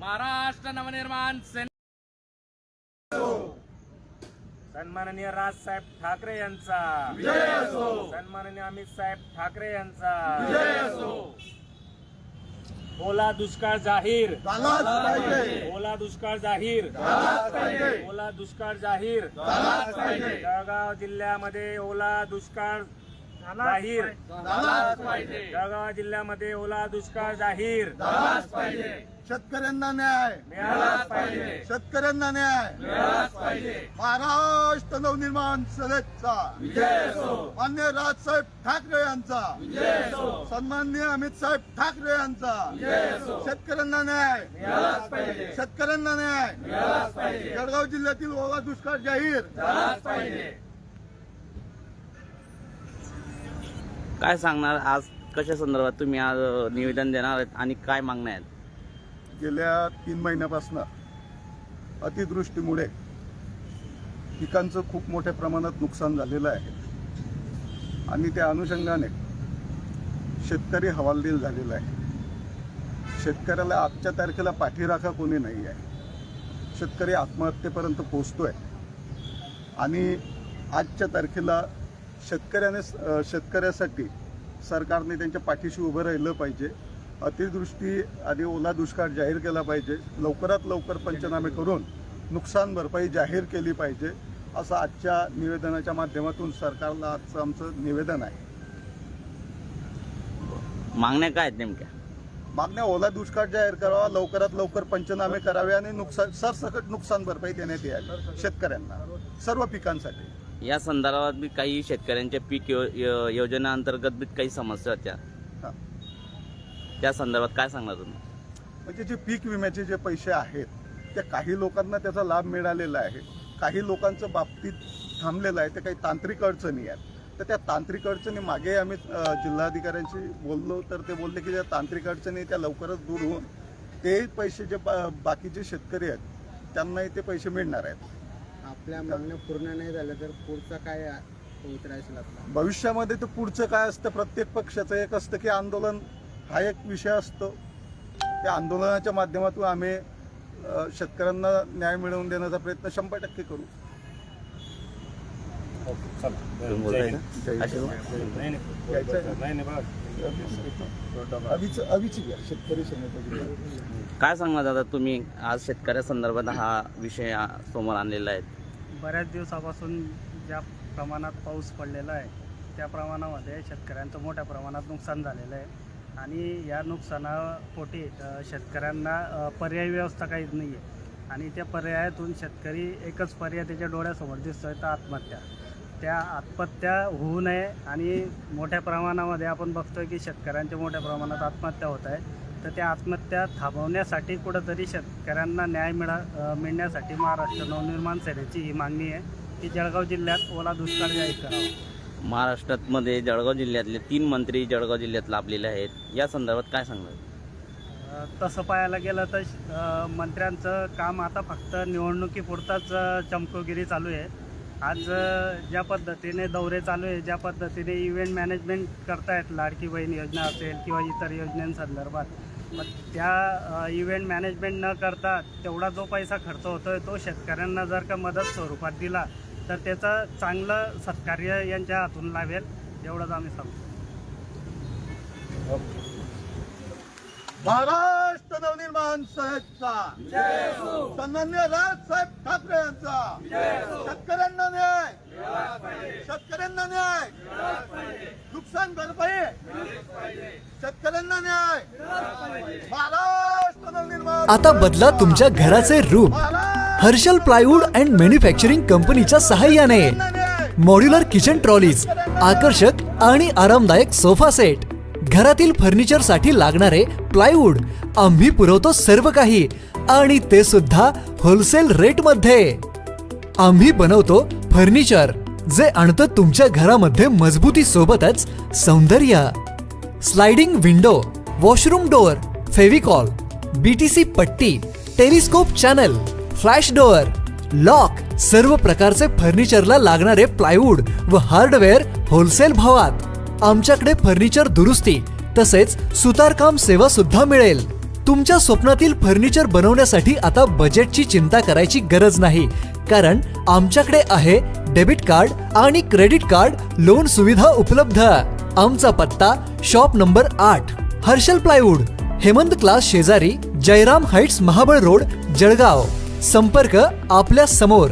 महाराष्ट्र नवनिर्माण सेना सन्माननीय राजसाहेब ठाकरे यांचा. सन्माननीय अमित साहेब ठाकरे यांचा. ओला दुष्काळ जाहीर. ओला दुष्काळ जाहीर. ओला दुष्काळ जाहीर. जळगाव जिल्ह्यामध्ये ओला दुष्काळ जाहीर. जळगाव जिल्ह्यामध्ये ओला दुष्काळ जाहीर. शेतकऱ्यांना न्याय. मिळालाच पाहिजे. शेतकऱ्यांना न्याय. मिळालाच पाहिजे. महाराष्ट्र नवनिर्माण सेनेचा मान्य राजसाहेब ठाकरे यांचा. सन्माननीय अमित साहेब ठाकरे यांचा. शेतकऱ्यांना न्याय. मिळालाच पाहिजे. शेतकऱ्यांना न्याय. मिळालाच पाहिजे. जळगाव जिल्ह्यातील ओला दुष्काळ जाहीर. झालाच पाहिजे. काय सांगणार आज? कशा संदर्भात तुम्ही आज निवेदन देणार आहेत आणि काय मागण्या आहेत? गेल्या तीन महिन्यापासून अतिदृष्टीमुळे पिकांचं खूप मोठ्या प्रमाणात नुकसान झालेलं आहे. आणि त्या अनुषंगाने शेतकरी हवालदिल झालेला आहे. शेतकऱ्याला आजच्या तारखेला पाठीराखा कोणी नाही आहे. शेतकरी आत्महत्येपर्यंत पोचतो आहे आणि आजच्या तारखेला शेतकऱ्याने शेतकऱ्यासाठी सरकारने त्यांच्या पाठीशी उभं राहिलं पाहिजे. अतिवृष्टी आणि ओला दुष्काळ जाहीर केला पाहिजे. लवकरात लवकर पंचनामे करून नुकसान भरपाई जाहीर केली पाहिजे असं आजच्या निवेदनाच्या माध्यमातून सरकारला आजचं आमचं निवेदन आहे. मागण्या काय आहेत नेमक्या? मागण्या ओला दुष्काळ जाहीर करावा लवकरात लवकर पंचनामे करावे आणि नुकसान सरसकट नुकसान भरपाई देण्यात यावी शेतकऱ्यांना सर्व पिकांसाठी. या संदर्भात बी काही शेतकऱ्यांच्या पीक यो, यो, योजनेअंतर्गत बी काही समस्या होत्या. हा. त्या संदर्भात काय सांगणार तुम्ही? म्हणजे जे पीक विम्याचे जे पैसे आहेत त्या काही लोकांना त्याचा लाभ मिळालेला आहे. काही लोकांचं बाबतीत थांबलेलं आहे ते काही तांत्रिक अडचणी आहेत. तर त्या तांत्रिक अडचणी मागे आम्ही अ, जिल्हाधिकाऱ्यांशी बोललो तर ते बोलले की त्या तांत्रिक अडचणी त्या लवकरच दूर होऊन ते पैसे जे बा- बाकीचे शेतकरी आहेत त्यांनाही ते पैसे मिळणार आहेत. आपल्या मागण्या पूर्ण नाही झाल्या तर पुढचा काय होत राहील आपला भविष्यामध्ये तर पुढचं काय असतं प्रत्येक पक्षाचं एक असतं की आंदोलन हा एक विषय असतो त्या आंदोलनाच्या माध्यमातून आम्ही शेतकऱ्यांना न्याय मिळवून देण्याचा प्रयत्न शंभर टक्के करू? नाही घ्या शेतकरी काय सांगणार दादा तुम्ही? आज शेतकऱ्या संदर्भात हा विषय समोर आणलेला आहे. बऱ्याच दिवसापासून ज्या प्रमाणात पाऊस पडलेला आहे त्या प्रमाणामध्ये शेतकऱ्यांचं मोठ्या प्रमाणात नुकसान झालेलं आहे. आणि या नुकसानापोटी शेतकऱ्यांना पर्यायी व्यवस्था काहीच नाही आहे आणि त्या पर्यायातून शेतकरी एकच पर्याय त्याच्या डोळ्यासमोर दिसतोय तर आत्महत्या. त्या आत्महत्या होऊ नये आणि मोठ्या प्रमाणामध्ये आपण बघतोय की शेतकऱ्यांच्या मोठ्या प्रमाणात आत्महत्या होत आहे. तर त्या आत्महत्या थांबवण्यासाठी कुठंतरी शेतकऱ्यांना न्याय मिळा मिळण्यासाठी महाराष्ट्र नवनिर्माण सेनेची ही मागणी आहे की जळगाव जिल्ह्यात ओला दुष्काळ जाहीर करावा. महाराष्ट्रात मध्ये जळगाव जिल्ह्यातले तीन मंत्री जळगाव जिल्ह्यात लाभलेले आहेत. या संदर्भात काय सांगणार? तसं पाहायला गेलं तर मंत्र्यांचं काम आता फक्त निवडणुकीपुरताच चमकोगिरी चालू आहे. आज ज्या पद्धतीने दौरे चालू आहे ज्या पद्धतीने इव्हेंट मॅनेजमेंट करतायत लाडकी बहीण योजना असेल किंवा इतर योजनांसंदर्भात मग त्या इव्हेंट मॅनेजमेंट न करता तेवढा जो पैसा खर्च होतोय तो शेतकऱ्यांना जर का मदत स्वरूपात दिला तर त्याचं चांगलं सत्कार्य यांच्या हातून लावेल एवढंच आम्ही सांगतो. महाराष्ट्र नवनिर्माण सेनेचा सन्मान्य राजसाहेब ठाकरे यांचा. शेतकऱ्यांना न्याय. शेतकऱ्यांना न्याय. नुकसान भरपाई शेतकऱ्यांना न्याय. महाराष्ट्र नवनिर्माण आता बदला तुमच्या घराचे रूप हर्षल प्लायवूड अँड मॅन्युफॅक्चरिंग कंपनीच्या सहाय्याने. मॉड्युलर किचन ट्रॉलीज आकर्षक आणि आरामदायक सोफा सेट. घरातील फर्निचरसाठी लागणारे प्लायवूड आम्ही पुरवतो सर्व काही. आणि ते सुद्धा होलसेल रेटमध्ये. आम्ही बनवतो फर्निचर जे आणतं तुमच्या घरामध्ये मजबूती सोबतच सौंदर्य. Sliding window washroom door Fevicol BTC पट्टी telescope channel flash door lock सर्व प्रकारचे फर्निचरला लागणारे प्लायवूड व हार्डवेअर होलसेल भावात. आमच्याकडे फर्निचर दुरुस्ती तसेच सुतारकाम सेवा सुद्धा मिळेल. तुमच्या स्वप्नातील फर्निचर बनवण्यासाठी आता बजेटची चिंता करायची गरज नाही कारण आमच्याकडे आहे डेबिट कार्ड आणि क्रेडिट कार्ड लोन सुविधा उपलब्ध. आमचा पत्ता शॉप नंबर आठ हर्षल प्लायवूड हेमंत क्लास शेजारी जयराम हाइट्स महाबळ रोड जळगाव. संपर्क आपल्यासमोर.